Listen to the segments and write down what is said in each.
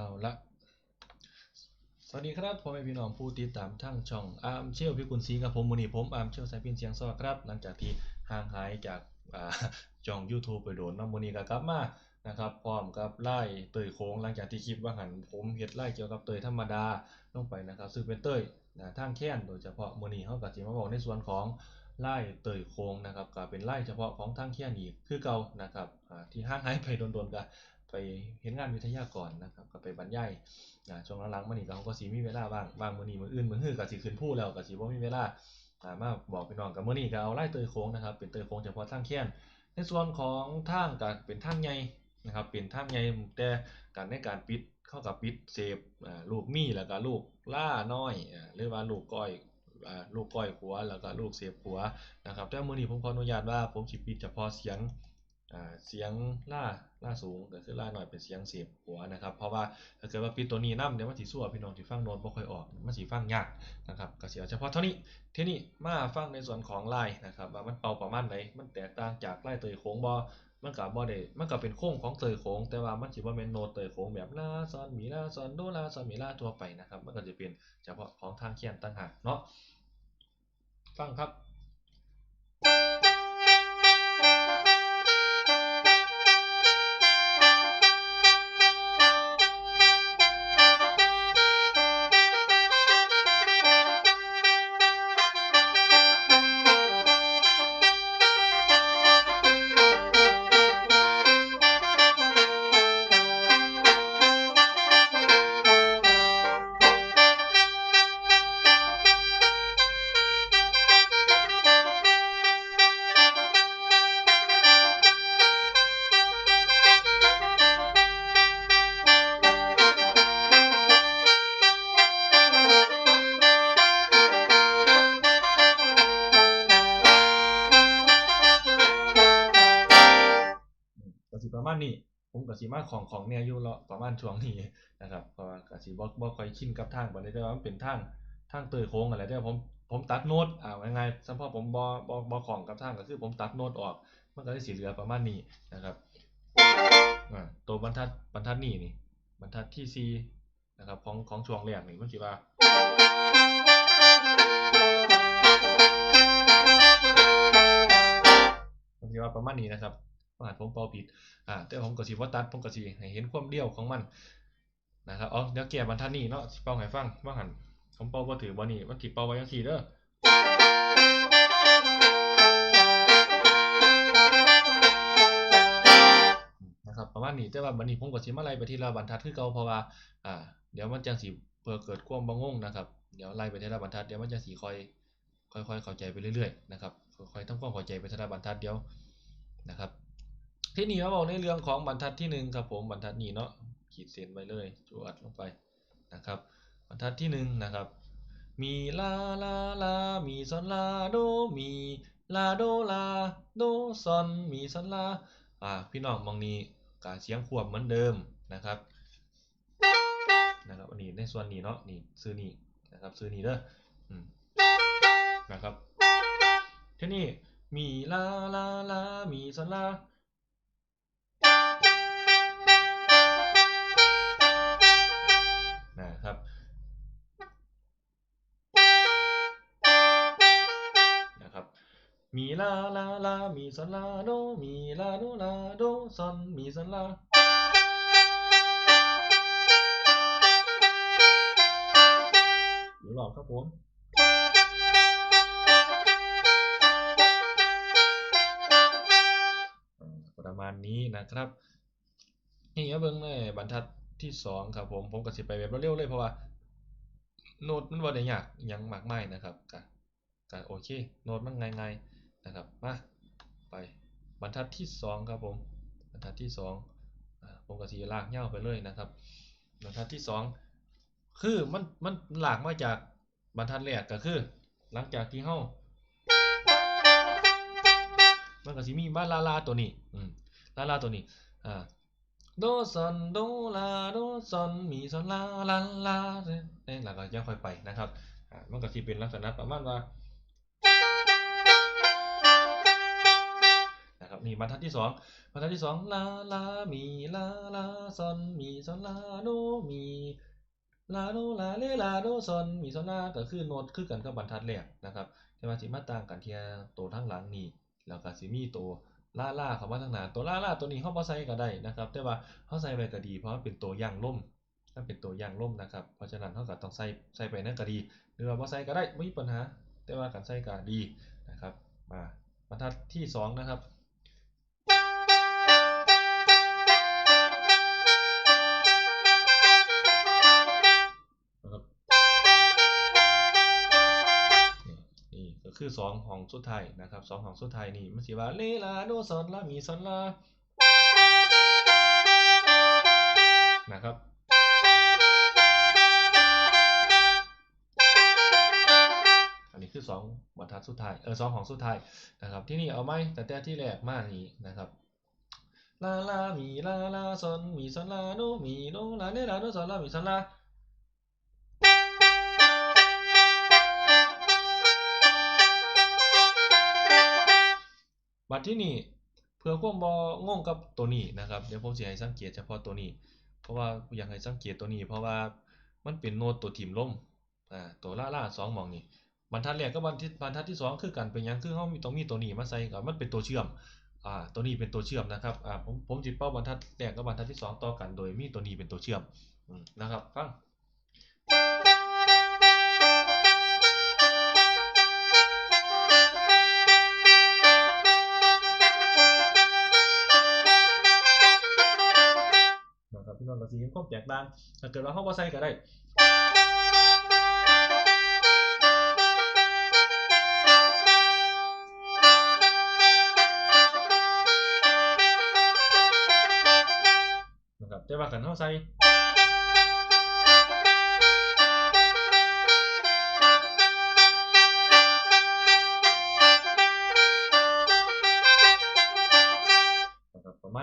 เอาละสวัสดีครับพ่อแม่พี่น้องผู้ติดตามทั้งช่องอาร์มเชลพิกุลศรีกับผมมูนีผมอาร์มเชลสายพินเสียงซอครับ หลังจากที่ห่างหายจากอ่าช่อง YouTube ไปโดนน้องมูนีก็กลับมานะครับพร้อมกับไล่เตยโค้งหลังจากที่คลิปว่าหันผมเฮ็ดไล่เกี่ยวกับเตยธรรมดาลงไปนะครับซึ่งเป็นเตยนะทางแค้นโดยเฉพาะมูนีเขาก็สิมาบอกในส่วนของไล่เตยโค้งนะครับก็เป็นไล่เฉพาะของทางแค้นอีกคือเก่านะครับที่ห่างหายไปโดนๆก็ ไปเห็นงานวิทยากรนะครับก็ไปบรรยายอ่าช่วงหลังๆมานี่ก็เขาก็สิมีเวลาบ้างบางมื้อนี้มื้ออื่นมื้อฮื้อก็สิขึ้นผู้แล้วก็สิบ่มีเวลาอ่ามาบอกพี่น้องกับมื้อนี้ก็เอาไล่เตยโค้งนะครับ เป็นเตยโค้งเฉพาะทางแค้นในส่วนของทางก็เป็นทางใหญ่นะครับ เป็นทางใหญ่แต่การในการปิดเข้ากับปิดเสพอ่าลูกมีแล้วก็ลูกล่าน้อยอ่าหรือว่าลูกก้อยอ่าลูกก้อยขัวแล้วก็ลูกเสพขัวนะครับแต่มื้อนี้ผมขออนุญาตว่าผมสิปิดเฉพาะเสียง เสียงล่าล่าสูงก็คือล่าหน่อยเป็นเสียงเสียบหัวนะครับ เพราะว่าถ้าเกิดว่าปิดตัวนี้นำเดี๋ยวมันสิซั่วพี่น้องที่ฟังโน้ตบ่ค่อยออกมันสิฟังยากนะครับก็เสิเอาเฉพาะเท่านี้ทีนี้มาฟังในส่วนของลายนะครับว่ามันเป่าประมาณไหนมันแตกต่างจากลายเตยโค้งบ่มันก็บ่ได้มันก็เป็นโค้งของเตยโค้งแต่ว่ามันสิบ่แม่นโน้ตเตยโค้งแบบลาซอนมีลาซอนโดลาซอนมีลาทั่วไปนะครับมันก็จะเป็นเฉพาะของทางเขียนต่างหากเนาะฟังครับ มก็สิมาของของแนวอยู่เลาะประมาณช่วงนี้นะครับเพราะว่าก็สิบ่บ่ค่อยชินกับทางปานใดแต่ว่ามันเป็นทางทางเตยโค้งอะไรแต่ว่าผมผมตัดโน้ตอ่าง่ายๆซัมพอผมบ่บ่บ่คล่องกับทางก็คือผมตัดโน้ตออก มันก็เลยสิเหลือประมาณนี้นะครับอ่าตัวบรรทัดบรรทัดนี้นี่บรรทัดที่สี่นะครับของของช่วงแรกนี่มันสิว่าผมคิว่าประมาณนี้นะครับ ว่านผมเป่าผิดอ่าแต่ผมก็สิบ่ตัดผมก็สิให้เห็นความเดี่ยวของมันนะครับอ๋อเดี๋ยวแก้บรรทัดนี้เนาะเป่าให้ฟังว่าหันผมเป่าบ่ถือบ่นี่มันสิเป่าไว้จังซี่เด้อนะครับประมาณนี้แต่ว่าบัดนี้ผมก็สิมาไล่ไปทีละบรรทัดคือเก่าเพราะว่าอ่าเดี๋ยวมันจังสิเพื่อเกิดความบ่งงนะครับเดี๋ยวไล่ไปทีละบรรทัดเดี๋ยวมันจะสิค่อยค่อยๆเข้าใจไปเรื่อยๆนะครับค่อยๆทำความเข้าใจไปทีละบรรทัดเดียวนะครับ ที่นี่มาบอกในเรื่องของบรรทัดที่หนึ่งครับผมบรรทัดนี้เนาะขีดเส้นไว้เลยจวดลงไปนะครับ บรรทัดที่หนึ่งนะครับ มีลาลาลา มีซอนลาโดมีลาโดลาโดซอนมีซอนลาอ่าพี่น้องมองนี้การเสียงควบเหมือนเดิมนะครับนะครับอันนี้ในส่วนนี้เนาะนี่ซื้อนี่นะครับซื้อนี่เด้อนะครับที่นี้มีลาลาลามีซอนลา มีลาลาลา มีซอนลาโด มีลาโดลาโดซอน มีซอนลาอยู่หลอกครับผมประมาณนี้นะครับนี่ครับเบิ่งเลยบรรทัดที่สองครับผมผมก็สิไปแบบเร็วๆเลยเพราะว่าโน้ตมันบ่ได้ยากอิหยังมากมายนะครับก็ก็โอเค โน้ตมันง่ายๆ นะครับมาไปบรรทัดที่สองครับผมบรรทัดที่สองผมก็สิลากยาไปเลยนะครับบรรทัดที่สองคือมันมันหลากมาจากบรรทัดแรกก็คือ หลังจากที่เฮามันก็สิมีบ้านลาลาตัวนี้อืมลาลาตัวนี้อ่าโดซอนโดลาโดซอนมีซอนลาลาลาเนี่ยแล้วก็ยังค่อยไปนะครับอ่ามันก็สิเป็นลักษณะประมาณว่า นะครับนี่บรรทัดที่สองบรรทัดที่สองลาลามีลาลาซอนมีซอนลาโดมีลาโดลาเลลาโดซอนมีซอนลาก็คือโน้ตคือกันกับบรรทัดแรกนะครับแต่ว่าสิมาต่างกันที่ตัวทั้งหลังนี่แล้วก็สิมีตัวลาลาเข้ามาทางหน้าตัวลาลาตัวนี้เฮาบ่ใส่ก็ได้นะครับ แต่ว่าเฮาใส่ไว้ก็ดี เพราะมันเป็นตัวย่างล่มมันเป็นตัวย่างล่มนะครับ เพราะฉะนั้นเฮาก็ต้องใส่ใส่ไปนั่นก็ดี หรือว่าบ่ใส่ก็ได้ไม่มีปัญหา แต่ว่าการใส่ก็ดีนะครับ มาบรรทัดที่สองนะครับ คือสองของสุดท้ายนะครับสองของสุดท้ายนี่มันสิว่าเลลาโดซอนลามีซอนลานะครับอันนี้คือสองบรรทัดสุดท้ายเออสองของสุดท้ายนะครับที่นี่เอาไหมแต่แต่ที่แรกมากนี้นะครับลาลามีลาลาซอนมีซอนลาโดมีโดลาเลลาโดซอนลามีซอนลา บัดที่นี่เพื่อความบ่งงกับตัวนี้นะครับเดี๋ยวผมสิให้สังเกตเฉพาะตัวนี้ เพราะว่าอยากให้สังเกตตัวนี้ เพราะว่ามันเป็นโน้ตตัวทิ่มลมอ่าตัวล่าล่าสองมองนี่บรรทัดแรกกับบรรทัดบรรทัดที่สองคือกันเป็นยังคือเฮามีต้องมีตัวนี้มาใส่กับมันเป็นตัวเชื่อมอ่าตัวนี้เป็นตัวเชื่อมนะครับอ่าผมผมสิเป้าบรรทัดแรกกับบรรทัดที่สองต่อกันโดยมีตัวนี้เป็นตัวเชื่อมนะครับฟัง นะครับพี่น้องก็สิเห็นความ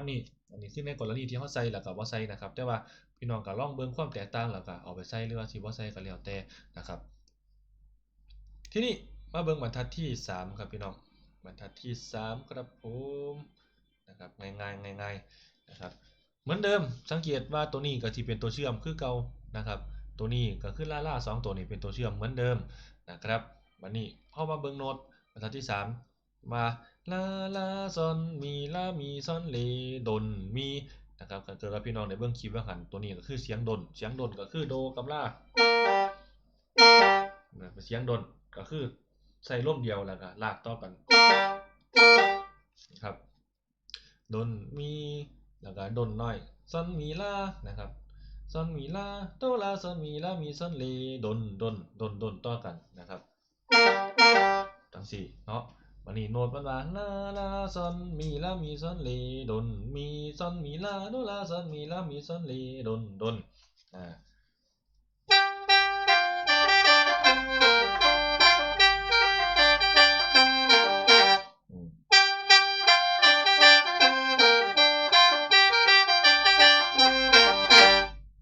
นี้ อันนี้คือในกรณีที่เฮาใส่แล้วก็บ่ใส่นะครับ แต่ว่าพี่น้องก็ลองเบิ่งความแตกต่างแล้วก็เอาไปใส่หรือว่าสิบ่ใส่ก็แล้วแต่นะครับ ทีนี้มาเบิ่งบรรทัดที่สามครับพี่น้อง บรรทัดที่สามครับผมนะครับง่ายๆง่ายๆนะครับ เหมือนเดิมสังเกตว่าตัวนี้ก็สิเป็นตัวเชื่อมคือเก่านะครับ ตัวนี้ก็คือล่าล่าสองตัวนี้เป็นตัวเชื่อมเหมือนเดิมนะครับวันนี้พอมาเบิ่งโน้ตบรรทัดที่สามมา ลาลาซอนมีลามีซอนเลดนมีนะครับก็เกิดกับพี่น้องในเบื้องคลิปว่าหันตัวนี้ก็คือเสียงดน เสียงดนก็คือโดกับลาเป็นเสียงดนก็คือใส่ร่มเดียวแล้วก็ลากต่อกันนะครับดนมีแล้วก็ดนน้อยซอนมีลานะครับซอนมีลาโตลาซอนมีลามีซอนเลดนดนดนดนต่อกันนะครับทั้งสี่เนาะ วันนี้โน้ตมันว่าลาลาซอนมีลามีซอนเลดนมีซอนมีลาโตลาซอนมีลามีซอนเลดนดนอ่าอืม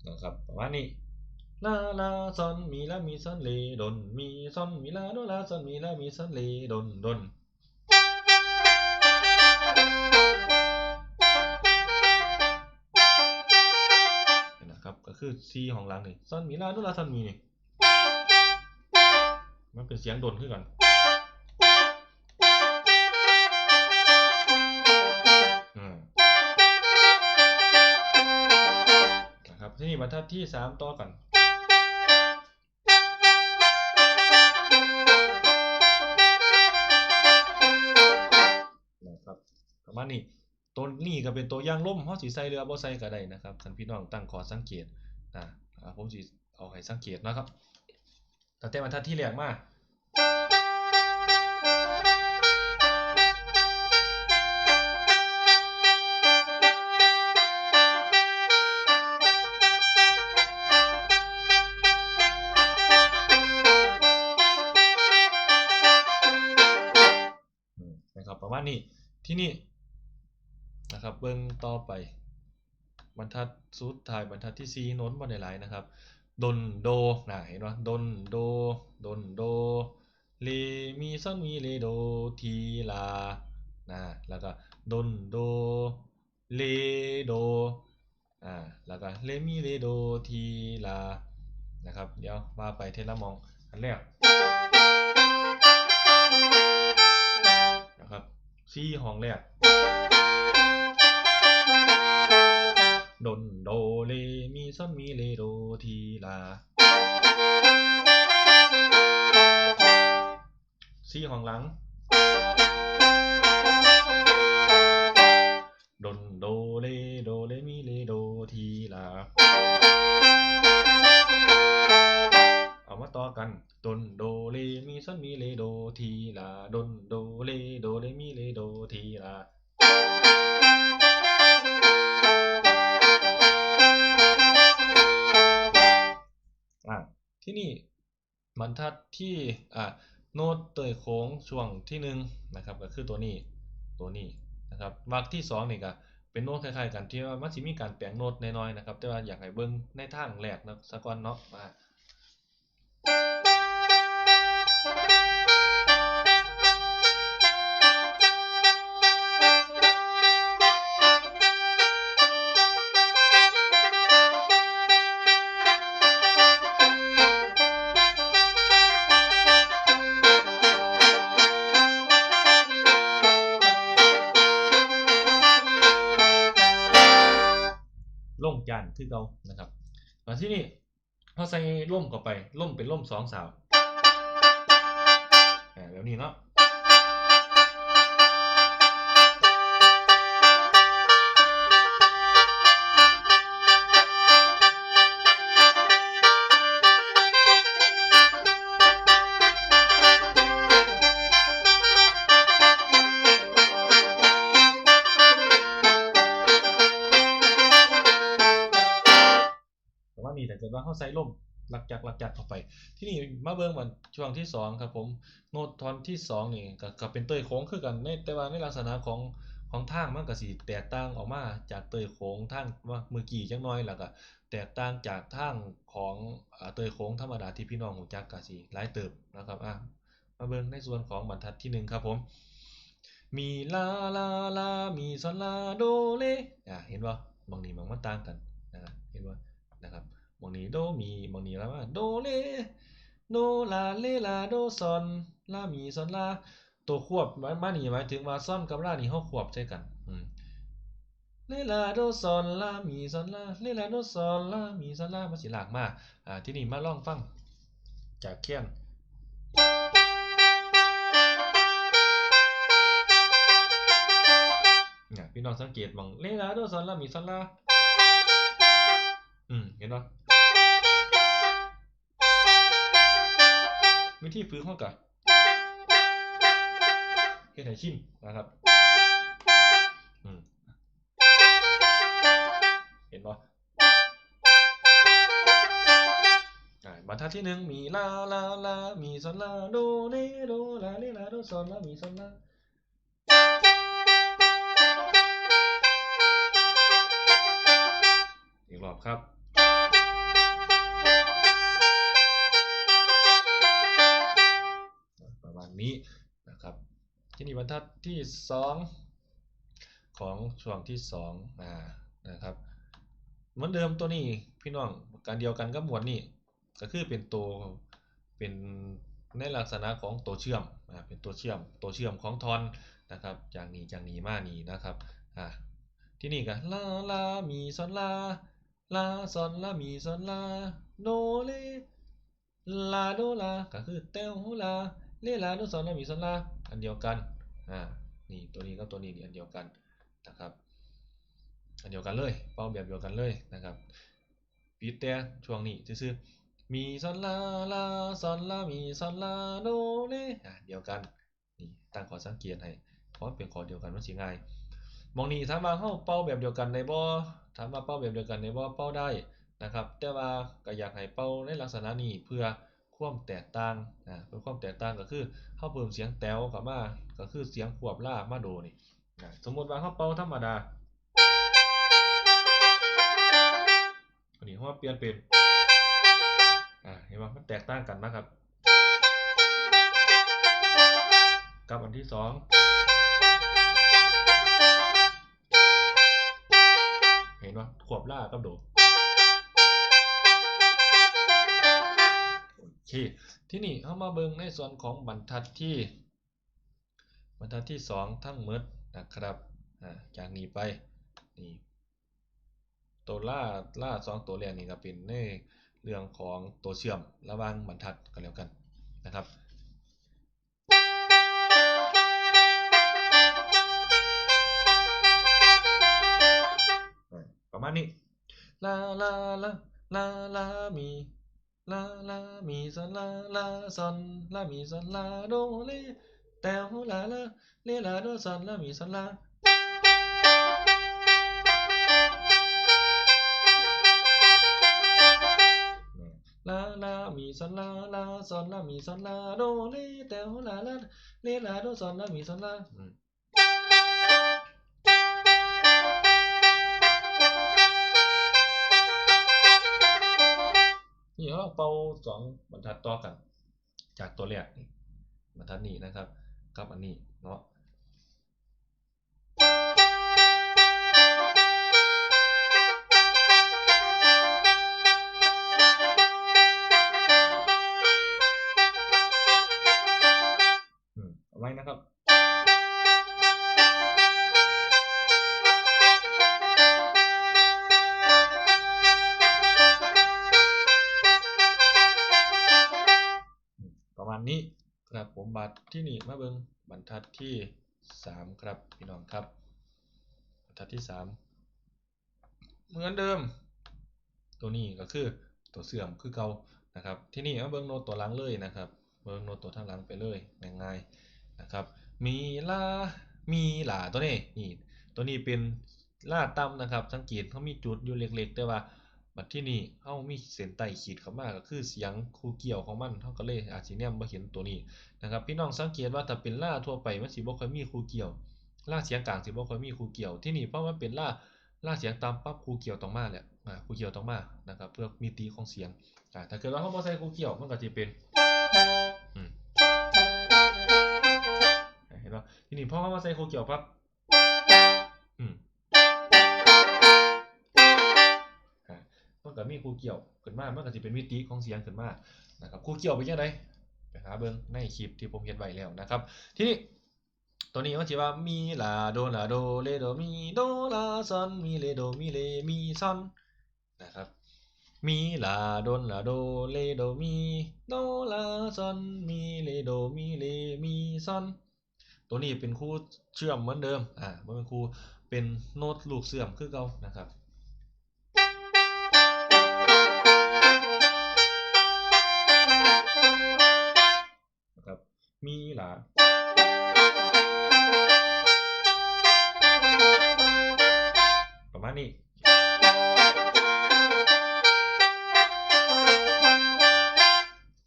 นะครับประมาณนี้ลาลาซอนมีลามีซอนเลดนมีซอนมีลาโดลาซอนมีลามีซอนเลดนดน คือซีของหลังนี่ซอนมีลาโดลาซอนมีนี่มันเป็นเสียงดนขึ้นกันอืมนะครับที่นี่บรรทัดที่สามต่อกันนะครับประมาณนี้ตัวนี้ก็เป็นตัวย่างล่มเฮาสิใส่เรือบ่ใส่ก็ได้นะครับท่านพี่น้องตั้งขอสังเกต นะอ่าผมสิเอาให้สังเกตนะครับตั้งแต่บรรทัดที่แรกมานะครับประมาณนี้ที่นี่นะครับเบิ่งต่อไป บรรทัดสุดท้ายบรรทัดที่สี่โน้นบ่ไหลายนะครับดนโดนะเห็นว่าดนโดดนโดเลมีซอนมีเลโดทีลานะแล้วก็ดนโดเลโดอ่าแล้วก็เลมีเลโดทีลานะครับ เดี๋ยวว่าไปเทละมองอันแรกนะครับซีห้องแรก ดนโดเลมีซอนมีเลโดทีลาซีห้องหลัง ดนโดเลโดเลมีเลโดทีลา เอามาต่อกัน ดนโดเลมีซอนมีเลโดทีลา ดนโดเลโดเลมีเลโดทีลา ที่นี่บรรทัดที่อ่าโน้ตเตยโค้งช่วงที่หนึ่งนะครับก็คือตัวนี้ตัวนี้นะครับวรรคที่สองนี่ก็เป็นโน้ตคล้ายๆกันที่ว่ามันจะมีการแปลงโน้ตน้อยๆนะครับแต่ว่าอยากให้เบิ้งในทางแรกนะสะก่อนเนาะ คือเก่านะครับมาที่นี่พอใส่ร่มเข้าไปร่มเป็นร่มสองสาวแบบนี้เนาะ เกิดว่าเขาใส่ล่มหลักจักหลักจักเข้าไป ที่นี่มาเบิ่งมันช่วงที่สองครับผมโน้ตทอนที่สองนี่ก็ก็เป็นเตยโค้งคือกันในแต่ว่าในลักษณะของของทางมันก็สิแตกต่างออกมาจากเตยโค้งทางว่าเมื่อกี้จังน้อยแล้วก็แตกต่างจากทางของเตยโค้งธรรมดาที่พี่น้องรู้จักก็สิหลายเติบนะครับอะมาเบิ่งในส่วนของบรรทัดที่หนึ่งครับผมมีลาลาลา มีซอนลาโดเลอะเห็นบ่บางนี้มันมันต่างกันนะครับเห็นบ่นะครับ บางนี้โดมีบางนี้แล้วว่าโดเลโดลาเลลาโดซอนลามีซอนลาตัวควบมามานี่หมายถึงว่าซ่อนกับลานี่เฮาควบใช่กันอืมเลลาโดซอนลามีซอนลาเลลาโดซอนลามีซอนลามันสิลากมาอ่าที่นี่มาลองฟังจากแค้นเนี่ยพี่น้องสังเกตมองเลลาโดซอนลามีซอนลาอืมเห็นปะ วิธีฝึกเขากะเฮ็ดให้ชินนะครับเห็นปะอ่บรรทัดที่หนึ่งมีลาลาลา มีซอนลาโดเลโดลาเลลาโดซอนลา มีซอนลาอีกรอบครับ นี้นะครับที่นี่บรรทัดที่สองของช่วงที่สองอ่านะครับเหมือนเดิมตัวนี้พี่น้องการเดียวกันกับหมวดนี้ก็คือเป็นตัวเป็นในลักษณะของตัวเชื่อมอ่าเป็นตัวเชื่อมตัวเชื่อมของทอนนะครับจากนี้จากนี้มานี้นะครับอ่าที่นี่ก็ลาลามีซอนลาลาซอนลามีซอนลาโดเลลาโดลาก็คือเตวลา เลลาโดซอนลามีซอนลาอันเดียวกันอ่านี่ตัวนี้กับตัวนี้นี่อันเดียวกันนะครับ อันเดียวกันเลยเป้าแบบเดียวกันเลยนะครับปีแต่ช่วงนี้ซื่อมีซอนลาลาซอนลามีซอนลาโดเลอะเดียวกันนี่ตั้งขอสังเกตให้เพราะเป็นขอเดียวกันมันสิง่ายมองนี้ถามว่าเฮาเป่าแบบเดียวกันได้บ่ถามว่าเป่าแบบเดียวกันได้บ่เป่าได้นะครับ แต่ว่าก็อยากให้เป่าในลักษณะนี้เพื่อ ความแตกต่างนะเพิ่มความแตกต่างก็คือเข้าเพิ่มเสียงแต๋วกับมาก็คือเสียงขวบล่ามาโดนี่นะสมมติว่าข้าเป่าธรรมดาอันนี้เขาเปลี่ยนเป็นอ่าเห็นไหมมันแตกต่างกันนะครับ กับอันที่สองเห็นไหมขวบล่ากับโด โอเค ที่นี่เข้ามาเบิ่งในส่วนของบรรทัดที่ บรรทัดที่สองทั้งหมดนะครับจากนี้ไปนี่ตัวล่าล่าสองตัวแรกนี่ก็เป็นในเรื่องของตัวเชื่อมระหว่างบรรทัดกันแล้วกันนะครับประมาณนี้ลาลาลาลาลามี ลาลามีซอนลาลาซอนลามีซอนลาโดเลแตวลาลาเลลาโดซอนลามีซอนลา นี่เราเป่าสองบรรทัดต่อกัน จากตัวแรกนี่บรรทัดนี้นะครับ กับอันนี้เนาะ ที่นี่มาเบิงบรรทัดที่สามครับพี่น้องครับ บรรทัดที่สามเหมือนเดิม ตัวนี้ก็คือตัวเสื่อมคือเก่านะครับ ที่นี่มาเบิงโน้ตตัวหลังเลยนะครับ เบิงโน้ตตัวทางหลังไปเลยง่ายๆนะครับ มีลา มีหลาตัวนี้นี่ตัวนี้เป็นลาต่ำนะครับ สังเกตเขามีจุดอยู่เล็กๆ แต่ว่า บัดที่นี่เฮามีเส้นใต้ขีดเข้ามาก็คือเสียงคูเกี่ยวของมันเฮาก็เลยอาจสิแนมบ่เห็นตัวนี้นะครับ พี่น้องสังเกตว่าถ้าเป็นล่าทั่วไปมันสิบ่ค่อยมีคูเกี่ยวล่าเสียงกลางสิบ่ค่อยมีคูเกี่ยว ที่นี่เพราะมันเป็นล่าล่าเสียงต่ำปั๊บคูเกี่ยวต้องมาแหละอ่าคูเกี่ยวต้องมานะครับเพื่อมิติของเสียงอ่าถ้าเกิดว่าเฮาบ่ใส่คูเกี่ยวมันก็สิเป็นอืมเห็นบ่ะทีนี้พอเฮามาใส่คูเกี่ยวปั๊บ มันก็มีครูเกี่ยวขึ้นมามันก็สิเป็นมิติของเสียงขึ้นมานะครับครูเกี่ยวเป็นยังไงไปหาเบิ่งในคลิปที่ผมเฮ็ดไว้แล้วนะครับ ทีนี้ตัวนี้มันสิว่ามีลาโดลาโดเลโดมีโดลาซอนมีเลโดมีเลมีซอนนะครับมีลาโดลาโดเลโดมีโดลาซอนมีเลโดมีเลมีซอนตัวนี้เป็นครูเชื่อมเหมือนเดิมอ่าบ่เป็นครูเป็นโน้ตลูกเสื่อมคือเก่านะครับ มีหลาประมาณนี้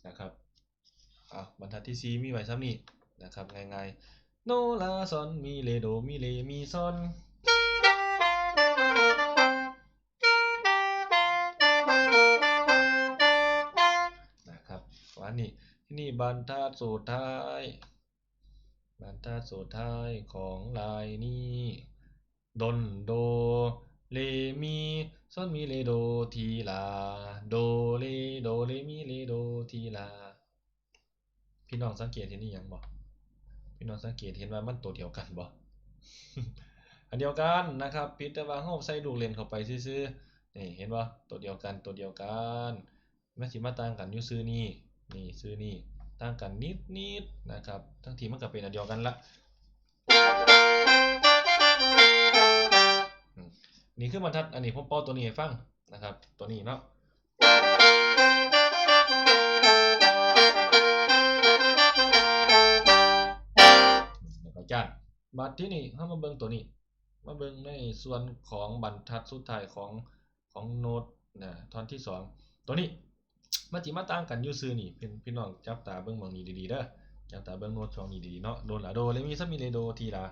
นะครับอะบรรทัดที่ 4 มีไว้ซ้ำนี้นะครับง่ายๆโนลาซอนมีเลโดมีเลมีซอนนะครับวันนี้ ที่นี่บรรทัดสุดท้าย บรรทัดสุดท้ายของลายนี้ดนโดเลมีซอนมีเลโดทีลาโดเลโดเลมีเลโดทีลา พี่น้องสังเกตเห็นนี่ยังบ่พี่น้องสังเกตเห็นว่ามันตัวเดียวกันบ่อันเดียวกันนะครับพิแต่ว่าเฮาใส่ลูกเลนเข้าไปซื่อๆนี่เห็นบ่ตัวเดียวกันตัวเดียวกันมันสิมาต่างกันอยู่ซื่อนี้ นี่ซื่อนี้ต่างกันนิดๆนะครับ ทั้งทีมันก็เป็นอันเดียวกันละนี่คือบรรทัดอันนี้ผมเป้าตัวนี้ให้ฟังนะครับ ตัวนี้เนาะจานบัดที่นี่เฮามาเบิ่งตัวนี้ มาเบิ่งในส่วนของบรรทัดสุดท้ายของของโน้ตนะท่อนที่สองตัวนี้ มันจิมาต่างกันยูซื่อนี่เป็นพี่น้องจับตาเบิ่งมองนี้ดีๆเด้อจับตาเบิ่งโน้ตช่องนี้ดีๆเนาะโดนละโดเลยมีซะมีเลโดทีละ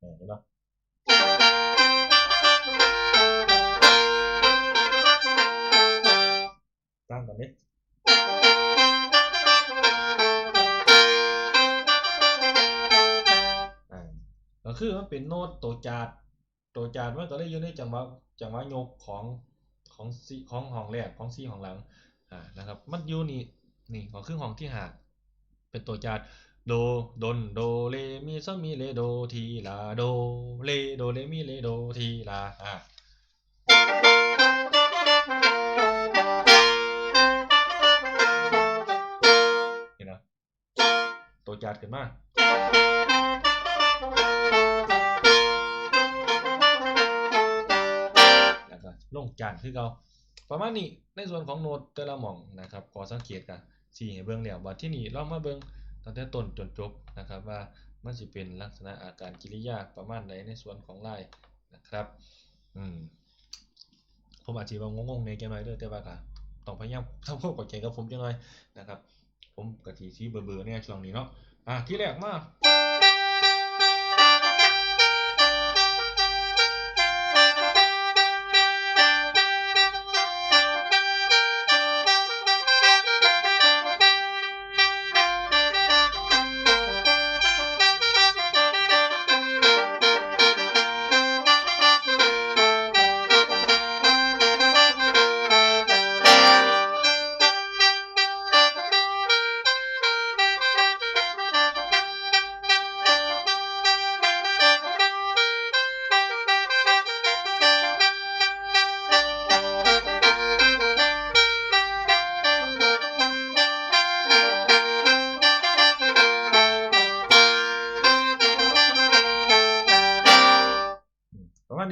เนปะต่างกันเด้อ่าเป็นโน้ตตัวจาด ตัวจาดมันก็เลยอยู่ในจังหวะจังหวะยกของของซีของห้องแรกของซีของหลังอ่านะครับ มันอยู่นี่นี่ของครึ่งห้องที่หาเป็นตัวจาดโดดนโดเลมีซมีเลโดทีลาโดเลโดเลมีเลโดทีลาอ่าเห็นไหมตัวจัดขึ้นมา ล้วก็ลงจานคือเราประมาณนี้ในส่วนของโน้ตแต่ละหม่องนะครับขอสังเกตกันสี่ให้เบิ่งแล้วว่าที่นี่เรามาเบิ่งตั้งแต่ต้นจนจบนะครับว่ามันสิเป็นลักษณะอาการกิริยาประมาณใดในส่วนของลายนะครับอืมผมอาจจะว่างงๆในแกหน่อยเด้อแต่ว่าก็ต้องพยายามทำความเข้าใจกับผมจังหน่อยนะครับ ผมกะทิซีเบอร์ๆเนี่ยช่วงนี้เนาะอะที่แรกมา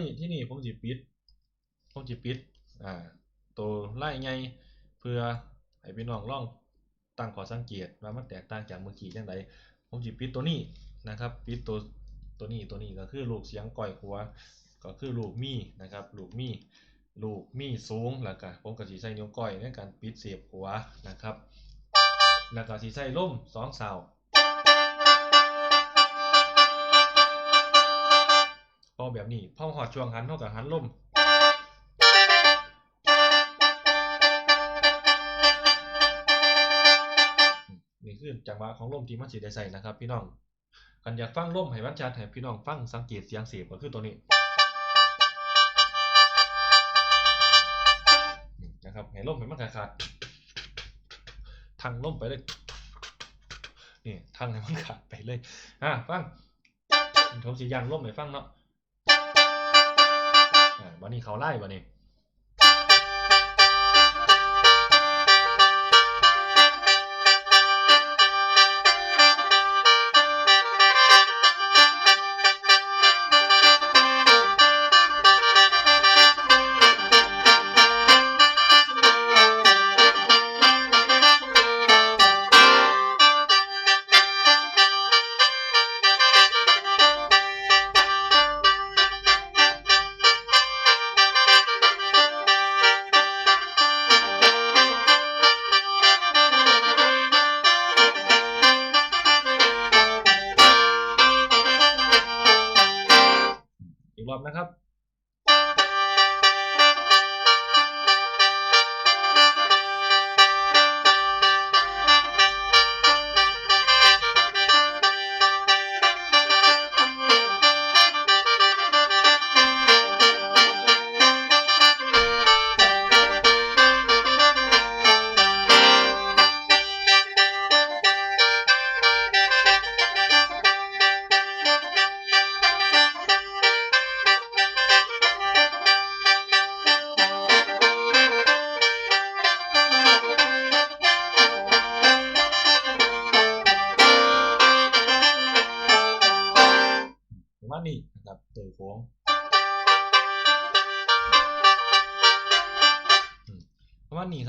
นี้ที่นี่ผมสิปิด ผมสิปิด อ่า ตัวไล่ไงเพื่อให้พี่น้องลองตั้งข้อสังเกตว่ามันแตกต่างจากเมื่อกี้จังไดผมสิปิดตัวนี้นะครับ ปิดตัวตัวนี้ตัวนี้ก็คือลูกเสียงก่อยหัว ก็คือลูกมีนะครับ ลูกมีลูกมีสูงแล้วก็ผมก็สิใช้นิ้วก้อยในการปิดเสียบหัวนะครับ แล้วก็สิใช้ล่มสองเสา พอแบบนี้พอหอดช่วงหันเท่ากับหันล่มนี่คือจังหวะของลมที่มันสิได้ใส่นะครับ พี่น้องกันอยากฟังลมให้มันชัดให้พี่น้องฟังสังเกตเสียงเสียบก็คือตัวนี้นะครับให้ลมให้มันขาดทางลมไปเลยนี่ทางให้มันขาดไปเลยอะฟังผมสิยันลมให้ฟังเนาะ วันนี้เขาไล่วันนี้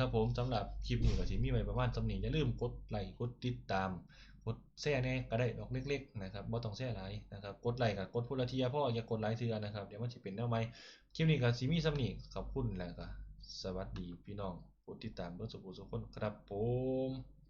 ครับผมสำหรับคลิปนี้ก็สิมีไว้ประมาณสำนีอย่าลืมกดไลค์กดติดตาม กดแชร์แน่ก็ได้ดอกเล็กๆนะครับบ่ต้องแชร์หลายนะครับกดไลค์กับกดพุละเทียพ่ออย่ากดไลค์เทื่อนะครับเดี๋ยวมันจะเป็นแนวใหม่คลิปนี้ก็สิมีสำนีขอบคุณแล้วก็สวัสดีพี่น้องกดติดตามเบิ่สุขสุขคนครับผม